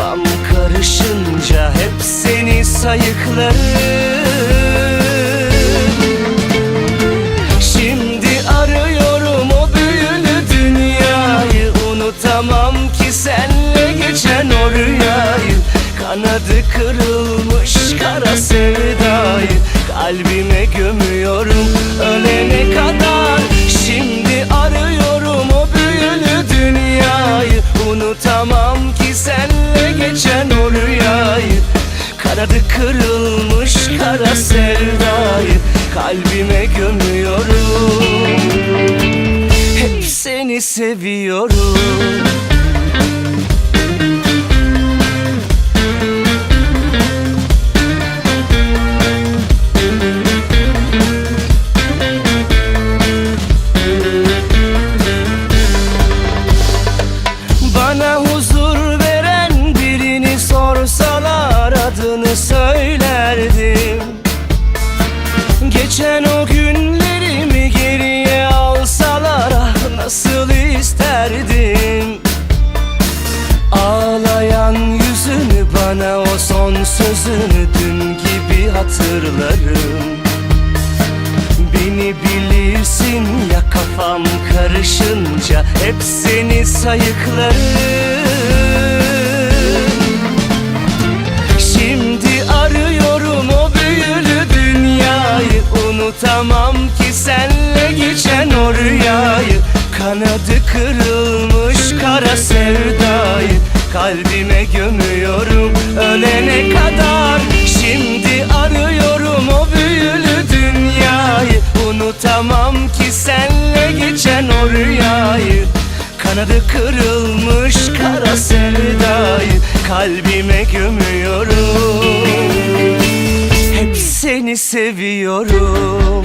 kafam karışınca hep seni sayıklarım. Şimdi arıyorum o büyülü dünyayı. Unutamam ki senle geçen o rüyayı. Kanadı kırılmış kara sevdayı. Kalbime gömüyorum ölene kadar Unutamam ki senle geçen o rüyayı. Kanadı kırılmış kara sevdayı Kalbime gömüyorum. Hep seni seviyorum hatırlarım. Beni bilirsin ya kafam karışınca hep seni sayıklarım. Şimdi arıyorum o büyülü dünyayı. Unutamam ki senle geçen o rüyayı. Kanadı kırılmış kara sevdayı. Kalbime gömüyorum ölene kadar. Şimdi Unutamam ki senle geçen o rüyayı Kanadı kırılmış kara sevdayı Kalbime gömüyorum. Hep seni seviyorum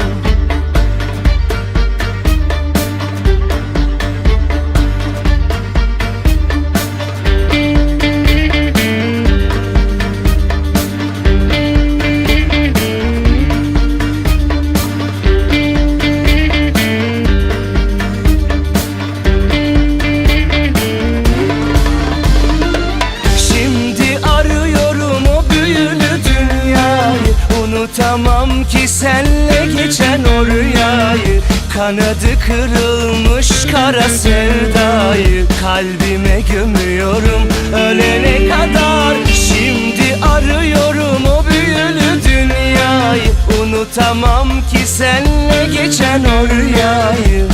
Kanadı kırılmış kara sevdayı Kalbime gömüyorum. Ölene kadar Şimdi arıyorum o büyülü dünyayı. Unutamam ki senle geçen o rüyayı.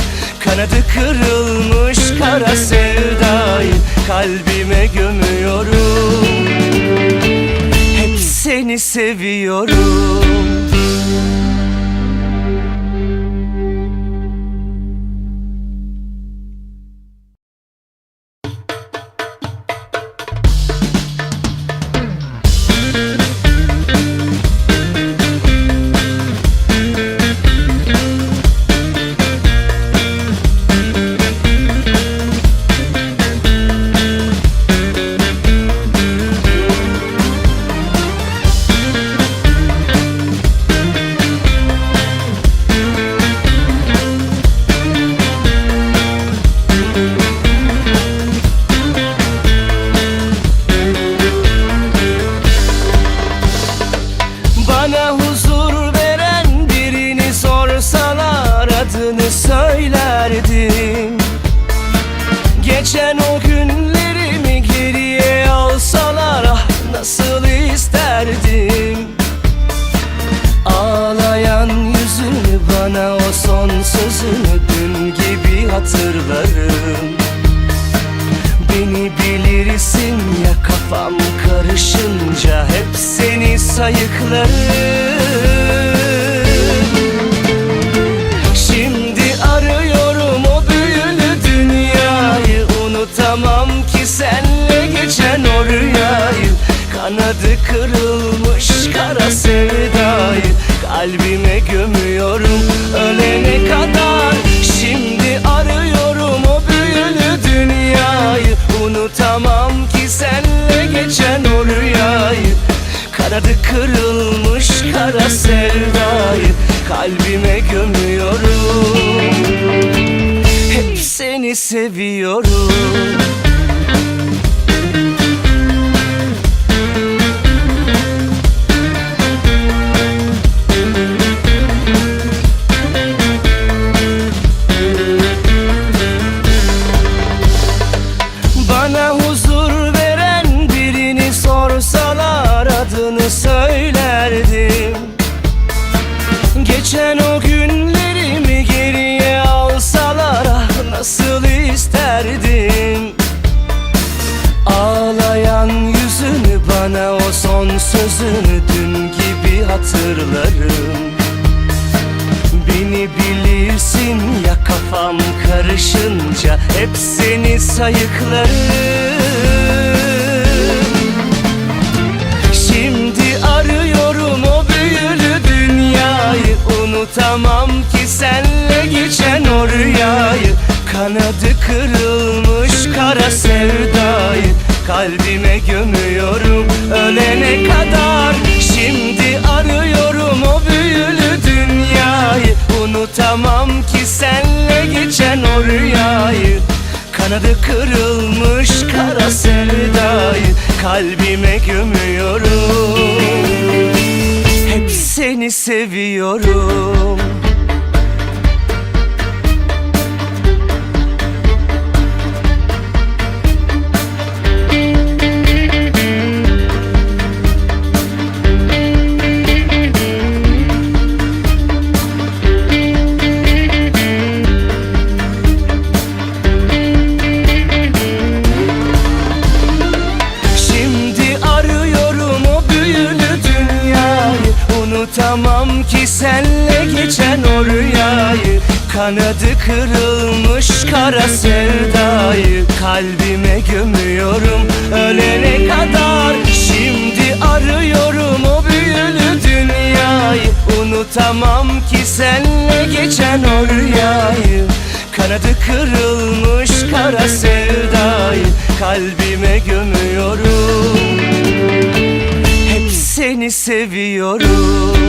Kanadı kırılmış kara sevdayı Kalbime gömüyorum. Hep seni seviyorum hatırlarım. Beni bilirsin ya kafam karışınca hep seni sayıklarım. Şimdi arıyorum o büyülü dünyayı. Unutamam ki senle geçen o rüyayı. Kanadı kırılmış Kanadı kırılmış kara sevdayı Kalbime gömüyorum. Hep seni seviyorum hatırlarım Beni bilirsin ya kafam karışınca hep seni sayıklarım. Şimdi arıyorum o büyülü dünyayı. Unutamam ki senle geçen o rüyayı. Kanadı kırılmış kara sevdayı. Kalbime gömüyorum ölene kadar Unutamam ki senle geçen o rüyayı Kanadı kırılmış kara sevdayı Kalbime gömüyorum. Hep seni seviyorum Kanadı kırılmış kara sevdayı Kalbime gömüyorum. Ölene kadar Şimdi arıyorum o büyülü dünyayı. Unutamam ki senle geçen o rüyayı. Kanadı kırılmış kara sevdayı Kalbime gömüyorum. Hep seni seviyorum